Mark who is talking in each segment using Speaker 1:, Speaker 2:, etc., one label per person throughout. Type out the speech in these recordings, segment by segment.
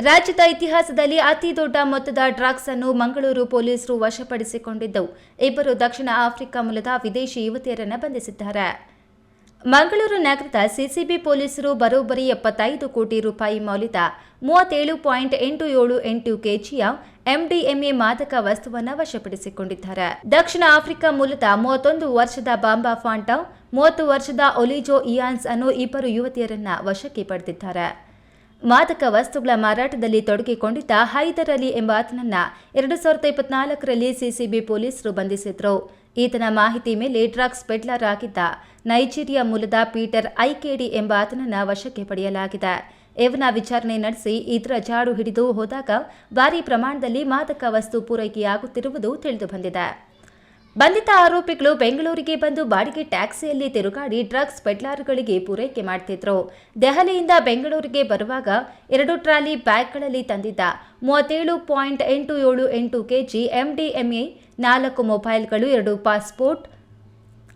Speaker 1: ರಾಜ್ಯದ ಇತಿಹಾಸದಲ್ಲಿ ಅತಿ ದೊಡ್ಡ ಮೊತ್ತದ ಡ್ರಗ್ಸ್ ಅನ್ನು ಮಂಗಳೂರು ಪೊಲೀಸರು ವಶಪಡಿಸಿಕೊಂಡಿದ್ದವು. ಇಬ್ಬರು ದಕ್ಷಿಣ ಆಫ್ರಿಕಾ ಮೂಲದ ವಿದೇಶಿ ಯುವತಿಯರನ್ನು ಬಂಧಿಸಿದ್ದಾರೆ. ಮಂಗಳೂರು ನಗರದ ಸಿಸಿಬಿ ಪೊಲೀಸರು ಬರೋಬ್ಬರಿ ಎಪ್ಪತ್ತೈದು ಕೋಟಿ ರೂಪಾಯಿ ಮೌಲ್ಯದ ಮೂವತ್ತೇಳು ಪಾಯಿಂಟ್ ಎಂಟು ಏಳು ಎಂಟು ಕೆಜಿಯ ಎಂಡಿಎಂಎ ಮಾದಕ ವಸ್ತುವನ್ನು ವಶಪಡಿಸಿಕೊಂಡಿದ್ದಾರೆ. ದಕ್ಷಿಣ ಆಫ್ರಿಕಾ ಮೂಲದ ಮೂವತ್ತೊಂದು ವರ್ಷದ ಬಾಂಬಾ ಫಾಂಟಾ ಮೂವತ್ತು ವರ್ಷದ ಒಲಿಜೋ ಇಯಾನ್ಸ್ ಅನ್ನು ಇಬ್ಬರು ಯುವತಿಯರನ್ನ ವಶಕ್ಕೆ ಪಡೆದಿದ್ದಾರೆ. ಮಾದಕ ವಸ್ತುಗಳ ಮಾರಾಟದಲ್ಲಿ ತೊಡಗಿಕೊಂಡಿದ್ದ ಹೈದರ್ ಅಲಿ ಎಂಬ ಆತನನ್ನ ಎರಡು ಸಾವಿರದ ಇಪ್ಪತ್ನಾಲ್ಕರಲ್ಲಿ ಸಿಸಿಬಿ ಪೊಲೀಸರು ಬಂಧಿಸಿದ್ರು. ಈತನ ಮಾಹಿತಿ ಮೇಲೆ ಡ್ರಗ್ಸ್ ಪೆಡ್ಲರ್ ಆಗಿದ್ದ ನೈಜೀರಿಯಾ ಮೂಲದ ಪೀಟರ್ ಐಕೆಡಿ ಎಂಬಾತನನ್ನ ವಶಕ್ಕೆ ಪಡೆಯಲಾಗಿದೆ. ಇವನ ವಿಚಾರಣೆ ನಡೆಸಿ ಇದರ ಜಾಡು ಹಿಡಿದು ಹೋದಾಗ ಭಾರೀ ಪ್ರಮಾಣದಲ್ಲಿ ಮಾದಕ ವಸ್ತು ಪೂರೈಕೆಯಾಗುತ್ತಿರುವುದು ತಿಳಿದು ಬಂದಿದೆ ಬಂಧಿತ ಆರೋಪಿಗಳು ಬೆಂಗಳೂರಿಗೆ ಬಂದು ಬಾಡಿಗೆ ಟ್ಯಾಕ್ಸಿಯಲ್ಲಿ ತಿರುಗಾಡಿ ಡ್ರಗ್ಸ್ ಪೆಡ್ಲಾರ್ಗಳಿಗೆ ಪೂರೈಕೆ ಮಾಡ್ತಿದ್ರು. ದೆಹಲಿಯಿಂದ ಬೆಂಗಳೂರಿಗೆ ಬರುವಾಗ ಎರಡು ಟ್ರಾಲಿ ಬ್ಯಾಗ್ಗಳಲ್ಲಿ ತಂದಿದ್ದ ಮೂವತ್ತೇಳು ಪಾಯಿಂಟ್ ಎಂಟು ಏಳು ಎಂಟು ಕೆಜಿ ಎಂಡಿಎಂಎ, ನಾಲ್ಕು ಮೊಬೈಲ್ಗಳು, ಎರಡು ಪಾಸ್ಪೋರ್ಟ್,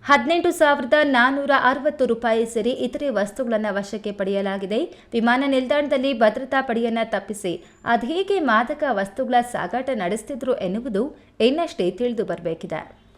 Speaker 1: ಹದಿನೆಂಟು ಸಾವಿರದ ನಾನ್ನೂರ ಅರವತ್ತು ರೂಪಾಯಿ ಸೇರಿ ಇತರೆ ವಸ್ತುಗಳನ್ನು ವಶಕ್ಕೆ ಪಡೆಯಲಾಗಿದೆ. ವಿಮಾನ ನಿಲ್ದಾಣದಲ್ಲಿ ಭದ್ರತಾ ಪಡೆಯನ್ನು ತಪ್ಪಿಸಿ ಅದೇಗೆ ಮಾದಕ ವಸ್ತುಗಳ ಸಾಗಾಟ ನಡೆಸುತ್ತಿದ್ರು ಎನ್ನುವುದು ಇನ್ನಷ್ಟೇ ತಿಳಿದು ಬರಬೇಕಿದೆ.